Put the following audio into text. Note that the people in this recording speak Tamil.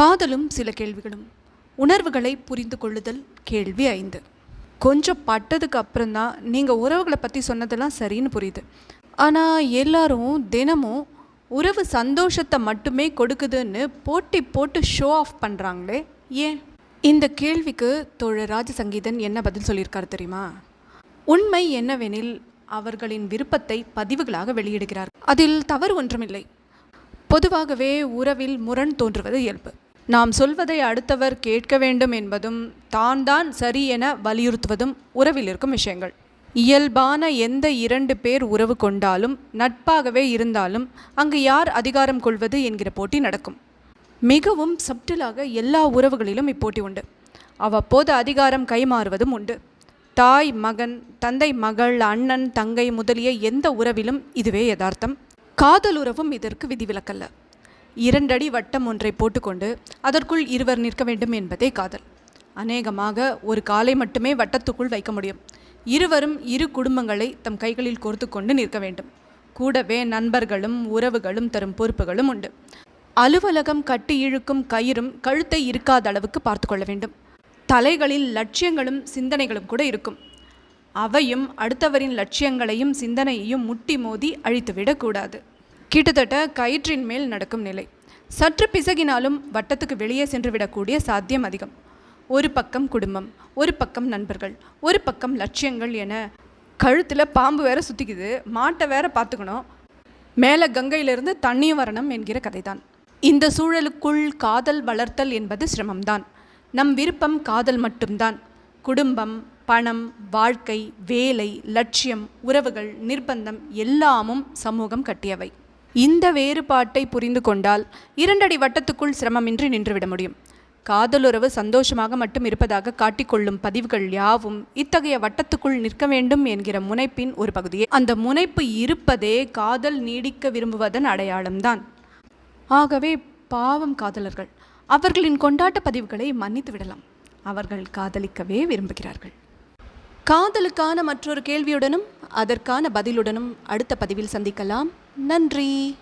காதலும் சில கேள்விகளும். உணர்வுகளை புரிந்து கொள்ளுதல் கேள்வி ஐந்து. கொஞ்சம் பட்டதுக்கு அப்புறம்தான் நீங்கள் உறவுகளை பற்றி சொன்னதெல்லாம் சரின்னு புரியுது. ஆனால் எல்லாரும் தினமும் உறவு சந்தோஷத்தை மட்டுமே கொடுக்குதுன்னு போட்டி போட்டு ஷோ ஆஃப் பண்ணுறாங்களே ஏன்? இந்த கேள்விக்கு தோழர் ராஜசங்கீதன் என்ன பதில் சொல்லியிருக்காரு தெரியுமா? உண்மை என்னவெனில் அவர்களின் விருப்பத்தை பதிவுகளாக வெளியிடுகிறார். அதில் தவறு ஒன்றுமில்லை. பொதுவாகவே உறவில் முரண் தோன்றுவது இயல்பு. நாம் சொல்வதை அடுத்தவர் கேட்க வேண்டும் என்பதும் தான் தான் சரி என வலியுறுத்துவதும் உறவில் இருக்கும் விஷயங்கள். இயல்பான எந்த இரண்டு பேர் உறவு கொண்டாலும் நட்பாகவே இருந்தாலும் அங்கு யார் அதிகாரம் கொள்வது என்கிற போட்டி நடக்கும். மிகவும் சப்டிலாக எல்லா உறவுகளிலும் இப்போட்டி உண்டு. அவ்வப்போது அதிகாரம் கைமாறுவதும் உண்டு. தாய் மகன் தந்தை மகள் அண்ணன் தங்கை முதலிய எந்த உறவிலும் இதுவே யதார்த்தம். காதல் உறவும் இதற்கு விதிவிலக்கல்ல. இரண்டடி வட்டம் ஒன்றை போட்டுக்கொண்டு அதற்குள் இருவர் நிற்க வேண்டும் என்பதே காதல். அநேகமாக ஒரு காலை மட்டுமே வட்டத்துக்குள் வைக்க முடியும். இருவரும் இரு குடும்பங்களை தம் கைகளில் கோர்த்து கொண்டு நிற்க வேண்டும். கூடவே நண்பர்களும் உறவுகளும் தரும் பொறுப்புகளும் உண்டு. அலுவலகம் கட்டி இழுக்கும் கயிறும் கழுத்தை இருக்காத அளவுக்கு பார்த்து கொள்ள வேண்டும். தலைகளில் லட்சியங்களும் சிந்தனைகளும் கூட இருக்கும். அவையும் அடுத்தவரின் லட்சியங்களையும் சிந்தனையையும் முட்டி மோதி அழித்துவிடக்கூடாது கிட்டத்தட்ட கயிற்றின் மேல் நடக்கும் நிலை. சற்று பிசகினாலும் வட்டத்துக்கு வெளியே சென்று விடக்கூடிய சாத்தியம் அதிகம். ஒரு பக்கம் குடும்பம் ஒரு பக்கம் நண்பர்கள் ஒரு பக்கம் லட்சியங்கள் என கழுத்தில் பாம்பு வேற சுற்றிக்குது மாட்டை வேற பார்த்துக்கணும். மேலே கங்கையிலிருந்து தண்ணியும் வரணும் என்கிற கதைதான். இந்த சூழலுக்குள் காதல் வளர்த்தல் என்பது சிரமம்தான். நம் விருப்பம் காதல் மட்டும்தான். குடும்பம் பணம் வாழ்க்கை வேலை லட்சியம் உறவுகள் நிர்பந்தம் எல்லாமும் சமூகம் கட்டியவை. இந்த வேறுபாட்டை புரிந்து கொண்டால் இரண்டடி வட்டத்துக்குள் சிரமமின்றி நின்றுவிட முடியும். காதலுறவு சந்தோஷமாக மட்டும் இருப்பதாக காட்டிக்கொள்ளும் பதிவுகள் யாவும் இத்தகைய வட்டத்துக்குள் நிற்க வேண்டும் என்கிற முனைப்பின் ஒரு பகுதியே. அந்த முனைப்பு இருப்பதே காதல் நீடிக்க விரும்புவதன் அடையாளம்தான். ஆகவே பாவம் காதலர்கள் அவர்களின் கொண்டாட்ட பதிவுகளை மன்னித்து விடலாம். அவர்கள் காதலிக்கவே விரும்புகிறார்கள். காதலுக்கான மற்றொரு கேள்வியுடனும் அதற்கான பதிலுடனும் அடுத்த பதிவில் சந்திக்கலாம். நன்றி.